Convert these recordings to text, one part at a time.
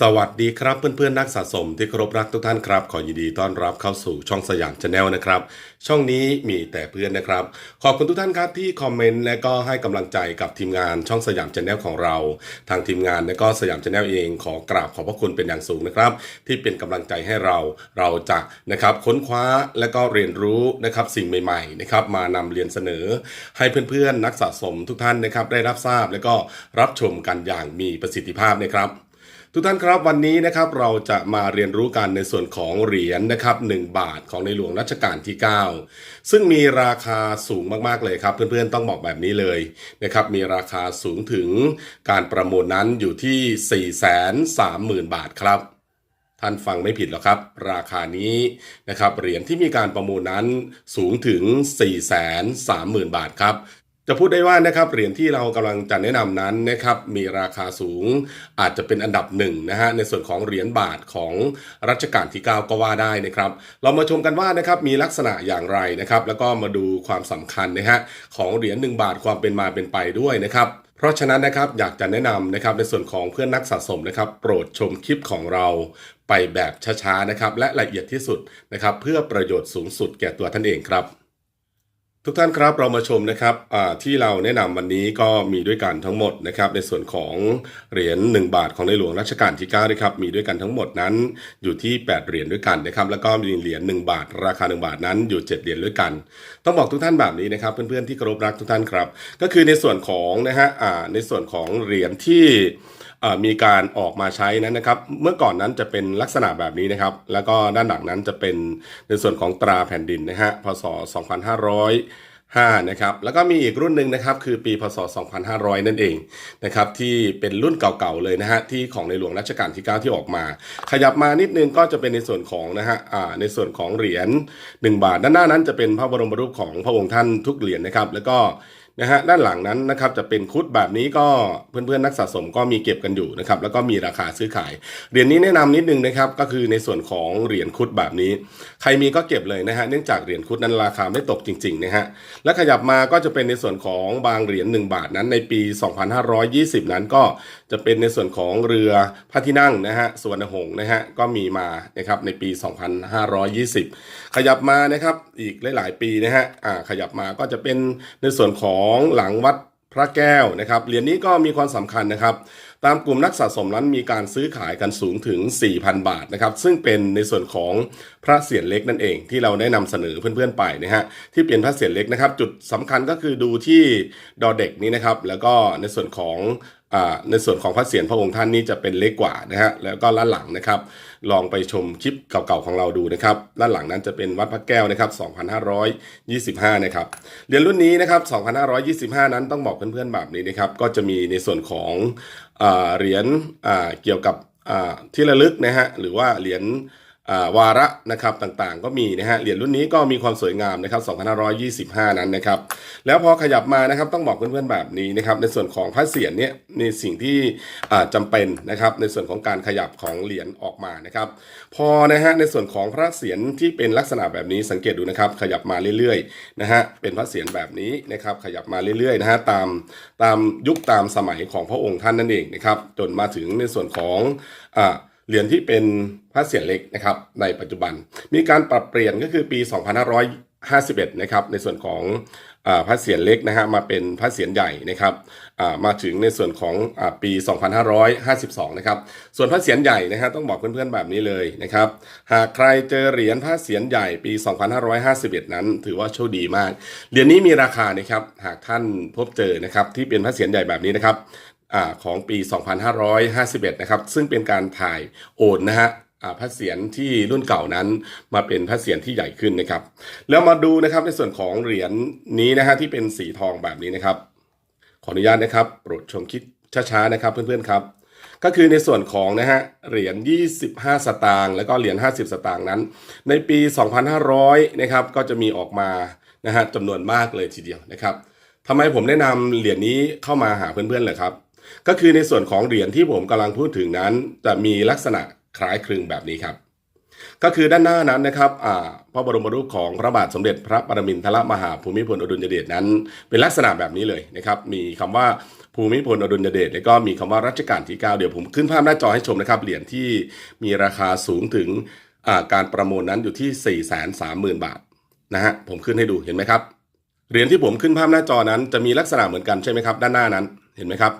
สวัสดีครับเพื่อนๆนักสะสมที่เคารพรักทุกท่านครับ ขอยินดีต้อนรับเข้าสู่ช่องสยามชาแนลนะครับ ช่องนี้มีแต่เพื่อนนะครับ ขอบคุณทุกท่านครับที่คอมเมนต์และก็ให้กำลังใจกับทีมงานช่องสยามชาแนลของเรา ทางทีมงานและก็สยามชาแนลเองขอกราบขอบพระคุณเป็นอย่างสูงนะครับ ที่เป็นกำลังใจให้เราเราจะนะครับค้นคว้าและก็เรียนรู้นะครับสิ่งใหม่ๆนะครับมานำเรียนเสนอ ให้เพื่อนๆนักสะสมทุกท่านนะครับได้รับทราบและก็รับชมกันอย่างมีประสิทธิภาพนะครับ ทุกท่านครับวันนี้นะครับเราจะมาเรียนรู้กันในส่วนของเหรียญนะครับ1บาทของในหลวงรัชกาลที่ 9 ซึ่งมีราคาสูงมากๆเลยครับ เพื่อนๆต้องบอกแบบนี้เลยนะครับมีราคาสูงถึงการประมูลนั้นอยู่ที่ 430,000 บาทครับ ท่านฟังไม่ผิดหรอกครับ ราคานี้นะครับเหรียญที่มีการประมูลนั้นสูงถึง 430,000 บาทครับ จะพูดได้ว่านะครับเหรียญที่เรากำลังจะแนะนำนั้นนะครับมีราคาสูงอาจจะเป็นอันดับหนึ่งนะฮะในส่วนของเหรียญบาทของรัชกาลที่ 9 ก็ว่าได้นะครับ เรามาชมกันว่านะครับมีลักษณะอย่างไรนะครับ แล้วก็มาดูความสำคัญนะฮะของเหรียญ1บาทความเป็นมาเป็นไปด้วยนะครับเพราะฉะนั้นนะครับอยากจะแนะนำนะครับในส่วนของเพื่อนนักสะสมนะครับ โปรดชมคลิปของเราไปแบบช้าๆนะครับและละเอียดที่สุดนะครับ เพื่อประโยชน์สูงสุดแก่ตัวท่านเองครับ ทุกท่านครับเรามาชมนะครับที่เราแนะนำวันนี้ก็มีด้วยกันทั้งหมดนะครับในส่วนของเหรียญ1 บาทของในหลวงรัชกาลที่9นะครับมีด้วยกันทั้งหมดนั้นอยู่ที่ 8 เหรียญด้วยกันนะครับแล้วก็มีเหรียญ1บาท ราคา 1 บาทนั้นอยู่ 7 เหรียญด้วยกัน ต้องบอกทุกท่านแบบนี้นะครับ เพื่อนๆที่เคารพรักทุกท่านครับ ก็คือในส่วนของนะฮะในส่วนของเหรียญที่ มีการออกมาใช้นั้นนะครับ เมื่อก่อนนั้นจะเป็นลักษณะแบบนี้นะครับ แล้วก็ด้านหลังนั้นจะเป็นในส่วนของตราแผ่นดินนะฮะพศ 2505 นะครับแล้วก็มีอีกรุ่นหนึ่งนะครับ คือปีพศ 2500 นั่นเองนะครับที่เป็นรุ่นเก่าๆเลยนะฮะที่ของในหลวงรัชกาลที่ 9 ที่ออกมา ขยับมานิดนึงก็จะเป็นในส่วนของนะฮะอ่าในส่วนของเหรียญ 1 บาทด้านหน้านั้นจะเป็นพระบรมรูปของพระองค์ท่านทุกเหรียญนะครับ แล้วก็ นะฮะด้านหลังนั้นนะครับจะเป็นคุดแบบนี้ก็เพื่อนๆนักสะสมก็มีเก็บกันอยู่นะครับแล้วก็มีราคาซื้อขายเหรียญนี้แนะนำนิดนึงนะครับก็คือในส่วนของเหรียญคุดแบบนี้ ใครมีก็เก็บเลยนะฮะเนื่องจากเหรียญคุดนั้นราคาไม่ตกจริงๆนะฮะและขยับมาก็จะเป็นในส่วนของบางเหรียญ1บาทนั้นในปี 2520 นั้นก็จะเป็นในส่วนของเรือพระที่นั่งนะฮะสวนหงนะฮะก็มีมานะครับในปี 2520 ขยับมานะครับอีกหลายๆ ปีนะฮะอ่าขยับมาก็จะเป็นในส่วนของหลังวัดพระแก้วนะครับเหรียญนี้ก็มีความสำคัญนะครับ ตามกลุ่มนักสะสมนั้นมีการซื้อขายกันสูงถึง 4,000 บาทนะครับ ซึ่งเป็นในส่วนของพระเศียรเล็กนั่นเองที่เราได้นำเสนอเพื่อนๆไปนะฮะที่เป็นพระเศียรเล็กนะครับ จุดสำคัญก็คือดูที่ดอเด็กนี้นะครับ แล้วก็ในส่วนของ ในส่วนของพระเศียรพระองค์ท่านนี้จะเป็นเล็กกว่านะฮะแล้วก็ด้านหลังนะครับ ลองไปชมคลิปเก่าๆของเราดูนะครับด้านหลังนั้นจะเป็นวัดพระแก้วนะครับ 2525 นะครับเหรียญรุ่นนี้นะครับ 2525 นั้นต้องบอกเพื่อนๆแบบนี้นะครับ ก็จะมีในส่วนของอเหรียญเกี่ยวกับที่ระลึกนะฮะหรือว่าเหรียญ วาระนะครับต่างๆ ก็มีนะฮะเหรียญรุ่นนี้ก็มีความสวยงามนะครับ2525 นั้นนะครับ แล้วพอขยับมานะครับต้องบอกเพื่อนๆแบบนี้นะครับ ในส่วนของพระเศียรเนี่ยในสิ่งที่อ่าจำเป็นนะครับ ในส่วนของการขยับของเหรียญออกมานะครับ พอนะฮะในส่วนของพระเศียรที่เป็นลักษณะแบบนี้สังเกตดูนะครับ ขยับมาเรื่อยๆนะฮะเป็นพระเศียรแบบนี้นะครับ ขยับมาเรื่อยๆนะฮะตามตามยุคตามสมัยของพระองค์ท่านนั่นเองนะครับ จนมาถึงในส่วนของอ่า เหรียญที่เป็นพระเศียรเล็กนะครับในปัจจุบัน มีการปรับเปลี่ยนก็คือปี 2551 นะครับในส่วนของอพระเศียรเล็กนะฮะมาเป็นพระเศียรใหญ่นะครับมาถึงในส่วนของอปี 2552 นะครับส่วนพระเศียรใหญ่นะฮะต้องบอกเพื่อนๆแบบนี้เลยนะครับหากใครเจอเหรียญพระเศียรใหญ่ปี 2551 นั้น ถือว่าโชคดีมากเหรียญนี้มีราคานะครับหากท่านพบเจอนะครับที่เป็นพระเศียรใหญ่แบบนี้นะครับ ของปี 2551 นะครับ ซึ่งเป็นการถ่ายโอนนะฮะอ่าพระเศียรที่รุ่นเก่านั้นมาเป็นพระเศียรที่ใหญ่ขึ้นนะครับ แล้วมาดูนะครับในส่วนของเหรียญนี้นะฮะที่เป็นสีทองแบบนี้นะครับ ขออนุญาตนะครับ โปรดชมคลิปช้าๆนะครับเพื่อนๆครับ ก็คือในส่วนของนะฮะเหรียญ 25 สตางค์แล้วก็เหรียญ 50 สตางค์นั้น ในปี 2500 นะครับก็จะมีออกมานะฮะจำนวนมากเลยทีเดียวนะครับทำไมผมแนะนำเหรียญนี้เข้ามาหาเพื่อนๆเหรอครับ ก็คือในส่วนของเหรียญที่ผมกำลังพูดถึงนั้น จะมีลักษณะคล้ายคลึงแบบนี้ครับ ก็คือด้านหน้านั้นนะครับอ่าพระบรมรูปของพระบาทสมเด็จพระปรมินทรมหาภูมิพลอดุลยเดชนั้น เป็นลักษณะแบบนี้เลยนะครับ มีคำว่าภูมิพลอดุลยเดชแล้วก็มีคำว่ารัชกาลที่ 9 เดี๋ยวผมขึ้นภาพหน้าจอให้ชมนะครับ เหรียญที่มีราคาสูงถึงอ่าการประมูลนั้นอยู่ที่ 4 3 0 0 0 0 บาทนะฮะผมขึ้นให้ดูเห็นไหมครับเหรียญที่ผมขึ้นภาพหน้าจอนั้นจะมีลักษณะเหมือนกันใช่ไหมครับ ด้านหน้านั้นเห็นไหมครับ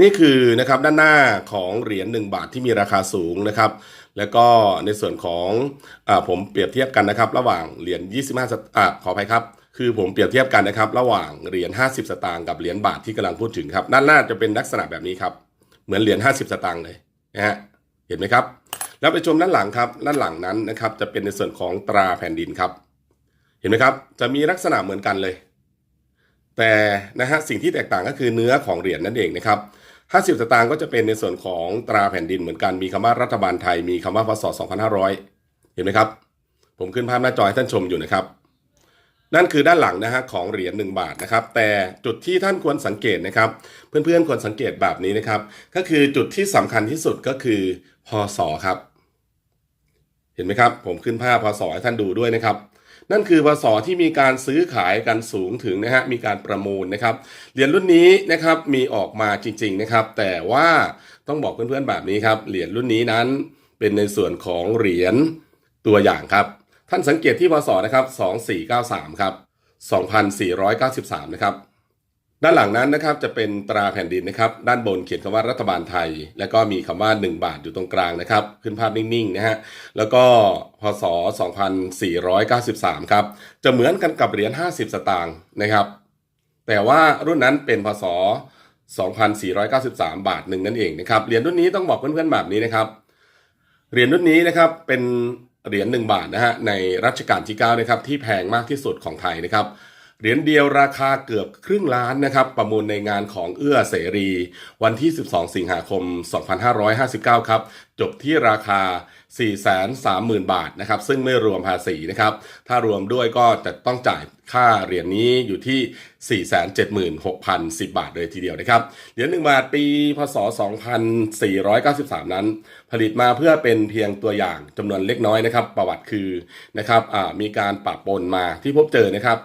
นี่คือนะครับด้านหน้าของเหรียญ1บาทที่มีราคาสูงนะครับ แล้วก็ในส่วนของอาผมเปรียบเทียบกันนะครับ ระหว่างเหรียญ25สตอ่าขออภัยครับคือผมเปรียบเทียบกันนะครับ ระหว่างเหรียญ50 สตางค์กับเหรียญบาทที่กำลังพูดถึงครับ ด้านหน้าจะเป็นลักษณะแบบนี้ครับเหมือนเหรียญ50 สตางค์เลยนะฮะเห็นไหมครับ แล้วไปชมด้านหลังครับ ด้านหลังนั้นนะครับ จะเป็นในส่วนของตราแผ่นดินครับ เห็นไหมครับจะมีลักษณะเหมือนกันเลยแต่นะฮะสิ่งที่แตกต่างก็คือเนื้อของเหรียญนั่นเองนะครับ 50สตางค์ก็จะเป็นในส่วนของตราแผ่นดินเหมือนกันมีคำว่ารัฐบาลไทยมีคำว่าพศ2500 เห็นไหมครับ ผมขึ้นภาพหน้าจอให้ท่านชมอยู่นะครับ นั่นคือด้านหลังนะฮะของเหรียญ1บาทนะครับ แต่จุดที่ท่านควรสังเกตนะครับ เพื่อนๆควรสังเกตแบบนี้นะครับ ก็คือจุดที่สำคัญที่สุดก็คือพศครับ เห็นไหมครับ ผมขึ้นภาพพศให้ท่านดูด้วยนะครับ นั่นคือพศที่มีการซื้อขายกันสูงถึงนะฮะมีการประมูลนะครับเหรียญรุ่นนี้นะครับมีออกมาจริงๆนะครับ แต่ว่าต้องบอกเพื่อนๆแบบนี้ครับเหรียญรุ่นนี้นั้นเป็นในส่วนของเหรียญตัวอย่างครับ ท่านสังเกตที่พศนะครับ2493ครับ2493นะครับ ด้านหลังนั้นนะครับจะเป็นตราแผ่นดินนะครับ ด้านบนเขียนคำว่ารัฐบาลไทย แล้วก็มีคำว่า 1 บาทอยู่ตรงกลางนะครับ ขึ้นภาพนิ่งๆนะฮะแล้วก็พศ 2493 ครับ จะเหมือนกันกับเหรียญ 50 สตางค์นะครับ แต่ว่ารุ่นนั้นเป็นพศ 2493 บาทหนึ่งนั่นเองนะครับเหรียญรุ่นนี้ต้องบอกเพื่อนๆแบบนี้นะครับเหรียญรุ่นนี้นะครับเป็นเหรียญ1บาทนะฮะในรัชกาลที่9นะครับที่แพงมากที่สุดของไทยนะครับ เหรียญเดียวราคาเกือบครึ่งล้านนะครับ ประมูลในงานของเอื้อเสรี วันที่ 12 สิงหาคม 2559 ครับ จบที่ราคา 430,000 บาทนะครับ ซึ่งไม่รวมภาษีนะครับ ถ้ารวมด้วยก็จะต้องจ่ายค่าเหรียญนี้อยู่ที่ 476,010 บาทเลยทีเดียวนะครับ เหรียญ1บาทปีพศ 2493 นั้น ผลิตมาเพื่อเป็นเพียงตัวอย่างจำนวนเล็กน้อยนะครับ ประวัติคือนะครับมีการปะปนมาที่พบเจอนะครับ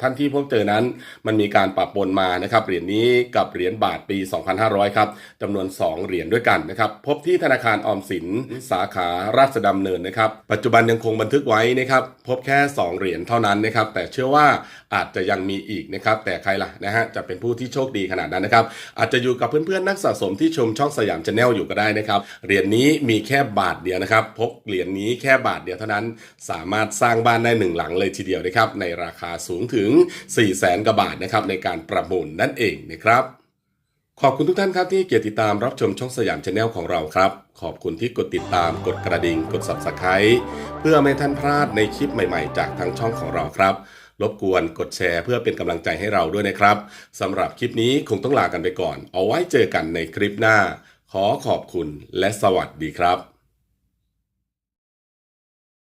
ท่านที่พบเจอนั้นมันมีการปะปนมานะครับเหรียญนี้กับเหรียญบาทปี 2500 ครับจำนวน 2 เหรียญด้วยกันนะครับพบที่ธนาคารออมสินสาขาราชดำเนินนะครับปัจจุบันยังคงบันทึกไว้นะครับพบแค่ 2 เหรียญเท่านั้นนะครับแต่เชื่อว่าอาจจะยังมีอีกนะครับแต่ใครล่ะนะฮะจะเป็นผู้ที่โชคดีขนาดนั้นนะครับอาจจะอยู่กับเพื่อนๆนักสะสมที่ชมช่องสยามชาแนลอยู่ก็ได้นะครับเหรียญนี้มีแค่บาทเดียวนะครับพบเหรียญนี้แค่บาทเดียวเท่านั้น สามารถสร้างบ้านได้หนึ่งหลังเลยทีเดียวนะครับในราคาสูงถึง 4 0 0แสนกว่าบาทนะครับในการประมูลนั่นเองนะครับ ขอบคุณทุกท่านครับที่เกียรติตามรับชมช่องสยามชาแนลของเราครับ ขอบคุณที่กดติดตามกดกระดิ่งกด subscribe เพื่อไม่ท่านพลาดในคลิปใหม่ๆ จากทางช่องของเราครับรบกวนกดแชร์เพื่อเป็นกำลังใจให้เราด้วยนะครับสำหรับคลิปนี้คงต้องลากันไปก่อน เอาไว้เจอกันในคลิปหน้า ขอขอบคุณและสวัสดีครับ